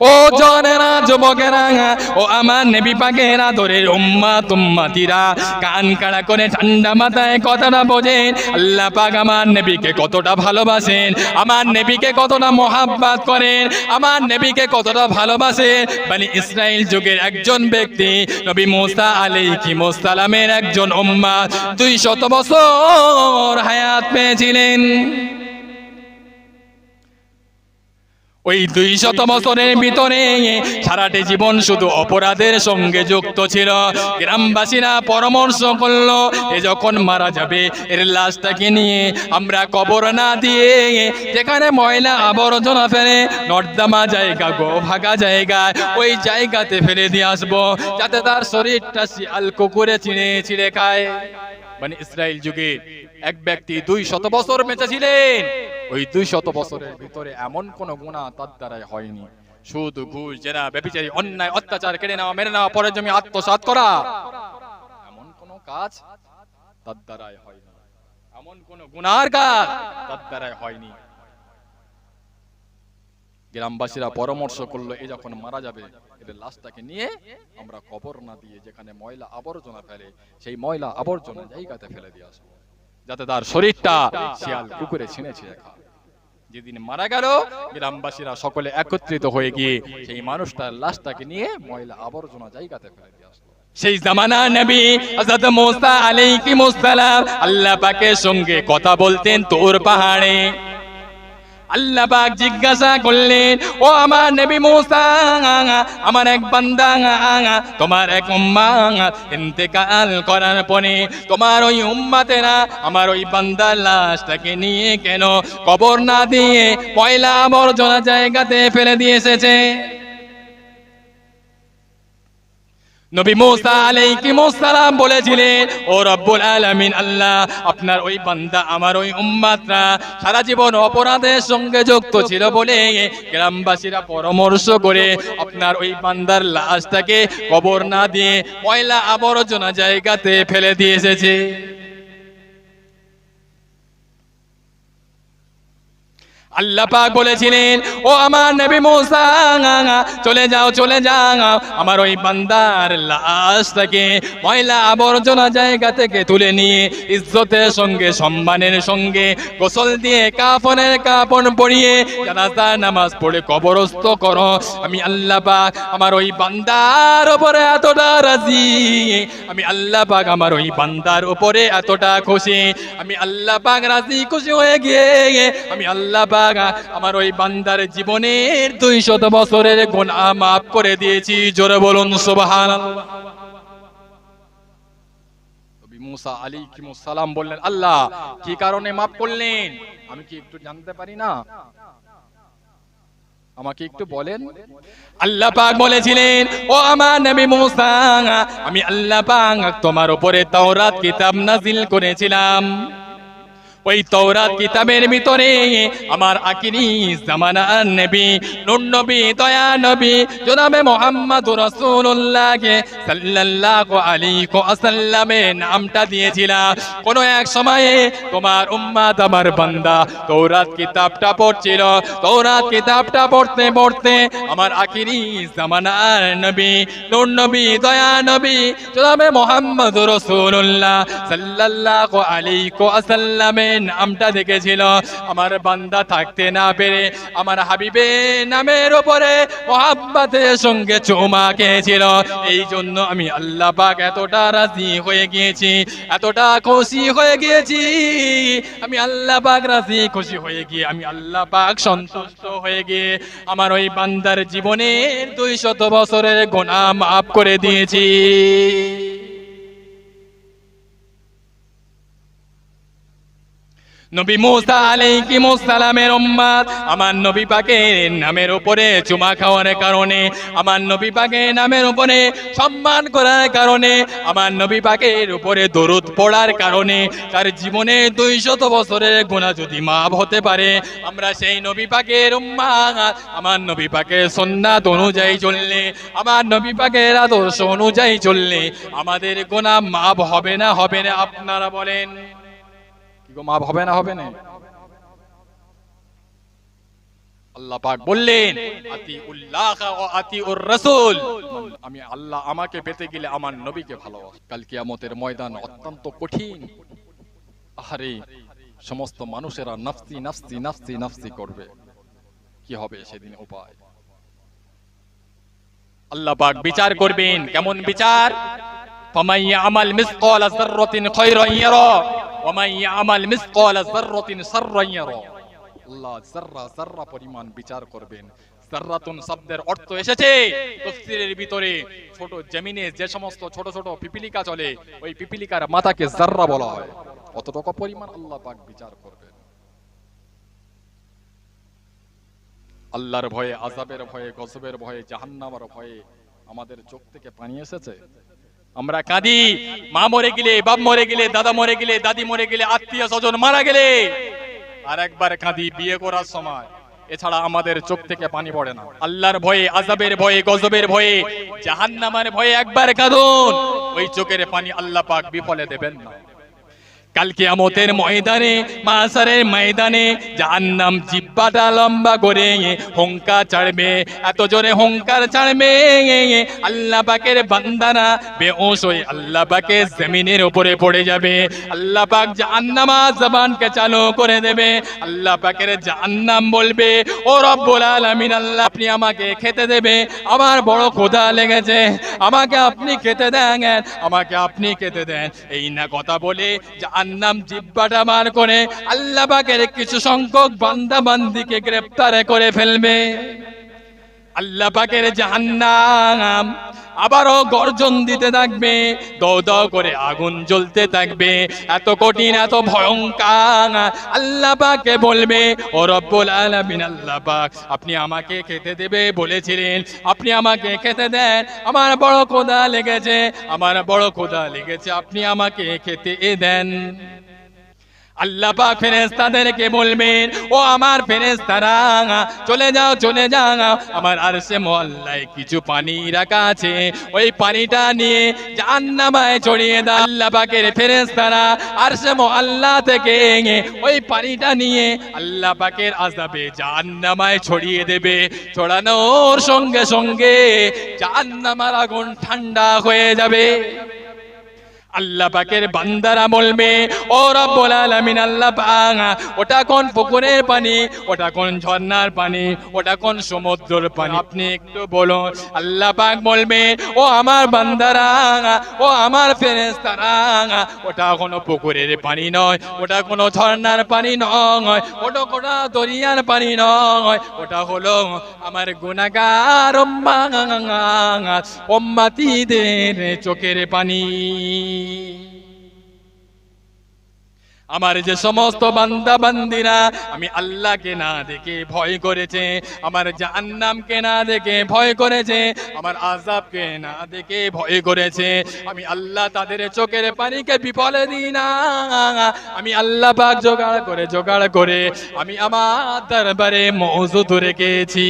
ও জনেরা যুবকেরা ও আমার নেবি পাকেরা ধরে উম্মা তুম্মাতিরা। কান কাড়া করে ঠান্ডা মাথায় কথাটা বোঝেন, আল্লাহ পাক আমার নেবিকে কতটা ভালোবাসেন, আমার নেবিকে কতটা মহাব্বাত করেন, আমার নেবিকে কতটা ভালোবাসেন। মানে ইসরায়েল যুগের একজন ব্যক্তি, নবী মুসা আলাইহি মুসালামের একজন উম্মা দুই শত বছর হায়াত পেয়েছিলেন। ওই দুই শত বছরের ভিতরে সারাটি জীবন শুধু অপরাধের সঙ্গে যুক্ত ছিল। গ্রামবাসীরা পরামর্শ করল, এ যখন মারা যাবে, এর লাশটাকে নিয়ে আমরা কবর না দিয়ে যেখানে ময়লা আবর্জনা ফেলে নর্দমা জায়গা গো ভাগা জায়গা, ওই জায়গাতে ফেলে দিয়ে আসব। যাতে তার শরীরটা শিয়াল কুকুরে চিড়ে চিড়ে খায়। মানে ইসরায়েল যুগে এক ব্যক্তি দুই শত বছর বেঁচে ছিলেন। ওই দুই শত বছরের ভিতরে এমন কোন গুণা তার দ্বারাই হয়নি। সুদ ঘুষ জেনা ব্যভিচারী অন্যায় অত্যাচার কেড়ে নেওয়া মেরে নেওয়া পরের জমি আত্মসাৎ করা। এমন কোন কাজ তার দ্বারাই হয়নি। এমন কোন গুনার কাজ তার দ্বারাই হয়নি। গ্রামবাসীরা পরামর্শ করল এ যখন মারা যাবে এদের লাশটাকে নিয়ে আমরা কবর না দিয়ে যেখানে ময়লা আবর্জনা ফেলে সেই ময়লা আবর্জনা জায়গাতে ফেলে দিয়ে আসব। যাতে তার শরীরটা শিয়াল কুকুরে ছিঁড়ে ছিঁড়ে খায় যেদিন মারা গেল গ্রামবাসীরা সকলে একত্রিত হয়ে গিয়ে সেই মানুষটার লাশটাকে নিয়ে ময়লা আবর্জনা জায়গাতে ফেলে দিয়ে আসলো। সেই জামানা নবী হযরত মুসা আলাইহিস সালাম আল্লাহ পাকের সঙ্গে কথা বলতেন তোর পাহাড়ে। আল্লাহ পাক জিজ্ঞাসা করলেন, ও আমার নবী মুসা, আমার এক বান্দা, তোমার এক উম্মা, ইন্তেকাল করার পরে তোমার ওই উম্মাতেরা আমার ওই বান্দার লাশটাকে নিয়ে কেন কবর না দিয়ে পয়লা আবর্জনা জায়গাতে ফেলে দিয়ে এসেছে? নবী মুসা আলাইহিস সালাম বলেছিলেন, ও রব্বুল আলামিন, আল্লাহ, আপনার ওই বান্দা আমার ওই উম্মাতরা সারা জীবন অপরাধের সঙ্গে যুক্ত ছিল বলে গ্রামবাসীরা পরামর্শ করে আপনার ওই বান্দার লাশটাকে কবর না দিয়ে ময়লা আবর্জনা জায়গাতে ফেলে দিয়ে এসেছে। আল্লাহ পাক বলেছিলেন, ও আমার নবী মুসা, চলে যাও চলে যাও। আমার ওই বান্দার লাশটাকে ময়লা আবর্জনা জায়গা থেকে তুলে নিয়ে ইজ্জতের সঙ্গে, সম্মানের সঙ্গে গোসল দিয়ে কাফনের কাপন পরিয়ে জানাজা নামাজ পড়ে কবরস্থ করো। আমি আল্লাহ পাক আমার ওই বান্দার উপরে এতটা রাজি। আমি আল্লাহ পাক আমার ওই বান্দার উপরে এতটা খুশি। আমি আল্লাহ পাক রাজি, খুশি হয়ে গিয়ে আমি আল্লাহ পাক আমার ওই বান্দার জীবনের দুই শত বছরের গুনাহ মাফ করে দিয়েছি। জোরে বলুন বললেন, আল্লাহ আমি আল্লাহ পাক বলেছিলেন, ও আমার আমি তোমার উপরে তাওরাত কিতাব নাজিল করেছিলাম। ওই তৌরাত কিতাবের ভিতরে আমার আকিরি জামানার নবী, নুন নবী, দয়া নবী, জনাবে মোহাম্মদ রাসূলুল্লাহকে সাল্লাল্লাহু আলাইহি ওয়াসাল্লামের নামটা দিয়েছিলাম কোন এক সময়ে তোমার উম্মাত আমার বান্দা তৌরাত কিতাবটা পড়ছিল। তৌরাত কিতাবটা পড়তে পড়তে আমার আকিরি জামানার নবী, নুন নবী, দয়া নবী, জনাবে মোহাম্মদ রাসূলুল্লাহ সাল্লাল্লাহু আলাইহি ওয়াসাল্লামের নামটা দেখেছিল। আমার বান্দা থাকতে না পেরে আমার হাবিবে নামের উপরে মোহাব্বতের সঙ্গে চুমা খেয়েছিল। এই জন্য আমি আল্লাহ পাক এতটা রাজি হয়ে গিয়েছি, এতটা খুশি হয়ে গিয়েছি। আমি আল্লাহ পাক রাজি, খুশি হয়ে গিয়ে আমি আল্লাহ পাক সন্তুষ্ট হয়ে গিয়ে আমার ওই বান্দার জীবনের দুই শত বছরের গোনা মাফ করে দিয়েছি। নবী মুসা আলাইহিস সালামের উম্মত। আমার নবী পাকের নামের উপরে চুমা খাওয়ার কারণে, আমার নবী পাকের নামের উপরে সম্মান করার কারণে, আমার নবী পাকের উপরে দরুদ পড়ার কারণে, তার জীবনে দুই শত বছরের গুণা যদি মাপ হতে পারে, আমরা সেই নবী পাকের উম্মাত। আমার নবী পাকের সন্ন্যাত অনুযায়ী চললে, আমার নবী পাকের আদর্শ অনুযায়ী চললে, আমাদের গুণা মাপ হবে না হবে না, আপনারা বলেন। গো হবে না হবে না। আল্লাহ পাক বললেন আমি আল্লাহ আমাকে পেতে গেলে আমার নবীকে ভালোবাসি। কাল কিয়ামতের ময়দান অত্যন্ত কঠিন। আহারে, সমস্ত মানুষেরা নাফসি নাফসি নাফসি নাফসি করবে। কি হবে সেদিন উপায়? আল্লাহ পাক বিচার করবেন, কেমন বিচার? ফামান ইয়ামাল মিসকাল যাররাতিন খায়রান ইয়ারা। যাররা পরিমাণ বিচার করবেন। শব্দের অর্থ এসেছে। তাফসীরের ভিতরে ছোট জমিনে যে সমস্ত ছোট ছোট পিপিলিকা চলে, ওই পিপিলিকার মাথাকে যাররা বলা হয়। কতটুকু পরিমাণ আল্লাহ পাক বিচার করবেন। আল্লাহর ভয়ে আজাবের ভয়ে, গজবের ভয়ে, জাহান্নামের ভয়ে আমাদের চোখ থেকে পানি এসেছে? আমরা কাঁদি। মা মরে গেলে, বাপ মরে গেলে, দাদা মরে গেলে, দাদি মরে গেলে, আত্মীয় স্বজন মারা গেলে। আর একবার কাঁদি, বিয়ে করার সময়। এছাড়া আমাদের চোখ থেকে পানি পড়ে না। আল্লাহর ভয়ে আজাবের ভয়ে, গজবের ভয়ে, জাহান্নামের ভয়ে একবার কাঁদুন। ওই চোখের পানি আল্লাহ পাক বিফলে দেবেন না। কালকে আমতের ময়দানে মাসারের ময়দানে জাহান্নাম জিব্বাটা লম্বা করে হংকা ছাড়বে, এত জোরে হংকার ছাড়বে আল্লাহ পাকের বান্দানা বেউস হয়ে আল্লাহ পাকের জমিনের উপরে পড়ে যাবে। আল্লাহ পাক জাহান্নামা জবানকে চালু করে দেবে। আল্লাহ পাকের জাহান্নাম বলবে, ও রব্বুল আলামিন, আল্লাহ আপনি আমাকে খেতে দেবে। আমার বড় ক্ষুধা লেগেছে, আমাকে আপনি খেতে দেন, আমাকে আপনি খেতে দেন। এই না কথা বলে জাহান্নাম জিব্বাটা মার করে আল্লাহ পাকের কিছু সংখ্যক বান্দা বান্দিকে গ্রেফতার করে ফেলবে। আল্লাহ পাকের জাহান্নাম আবারও গর্জন দিতে থাকবে দৌ দৌ করে আগুন জ্বলতে থাকবে। এত কঠিন, এত ভয়ঙ্কর, আল্লাহ পাকে বলবে, ও রব্বুল আলামিন, আল্লাহ পাক, আপনি আমাকে খেতে দেবে বলেছিলেন, আপনি আমাকে খেতে দেন, আমার বড় ক্ষুধা লেগেছে, আমার বড় ক্ষুধা লেগেছে, আপনি আমাকে খেতে দেন। আল্লাহ পাক ফেরেশতাদেরকে বলবেন, ও আমার ফেরেশতারা, চলে যাও চলে যাও, আমার আরশে মোয়াল্লায় কিছু পানি রাখা আছে। ওই পানিটা নিয়ে জাহান্নামায় ছড়িয়ে দাও। আল্লাহ পাকের ফেরেশতারা আরশে মোয়াল্লা থেকে ওই পানিটা নিয়ে আল্লাহ পাকের আযাবে জাহান্নামায় ছড়িয়ে দেবে। ছড়ানোর সঙ্গে সঙ্গে জাহান্নামার আগুন ঠান্ডা হয়ে যাবে। আল্লাহ পাকের বান্দারা বলবে ও রব্বুল আলামিন, আল্লাহ পাক, ওটা কোন পুকুরের পানি, ওটা কোন ঝর্ণার পানি, ওটা কোন সমুদ্রের পানি? আপনি একটু বলুন, আল্লাহ পাক বলবে, ও আমার বান্দারা, ও আমার ফেরেশতারা, ওটা কোনো পুকুরের পানি নয়, ওটা কোনো ঝর্ণার পানি নয়, ওটা কোনো দরিয়ার পানি নয়, ওটা হলো আমার গুনাহগার উম্মাতিদের চোখের পানি। আমার যে সমস্ত বান্দা বান্দিরা আমি আল্লাহকে না দেখে ভয় করেছে, আমার জাহান্নামকে না দেখে ভয় করেছে, আমার আজাবকে না দেখে ভয় করেছে, আমি আল্লাহ তাদের চোখের পানিকে বিফলে দিই না, আমি আল্লাহ পাক জোগাড় করে জোগাড় করে, আমি আমার দরবারে মজুদ রেখেছি।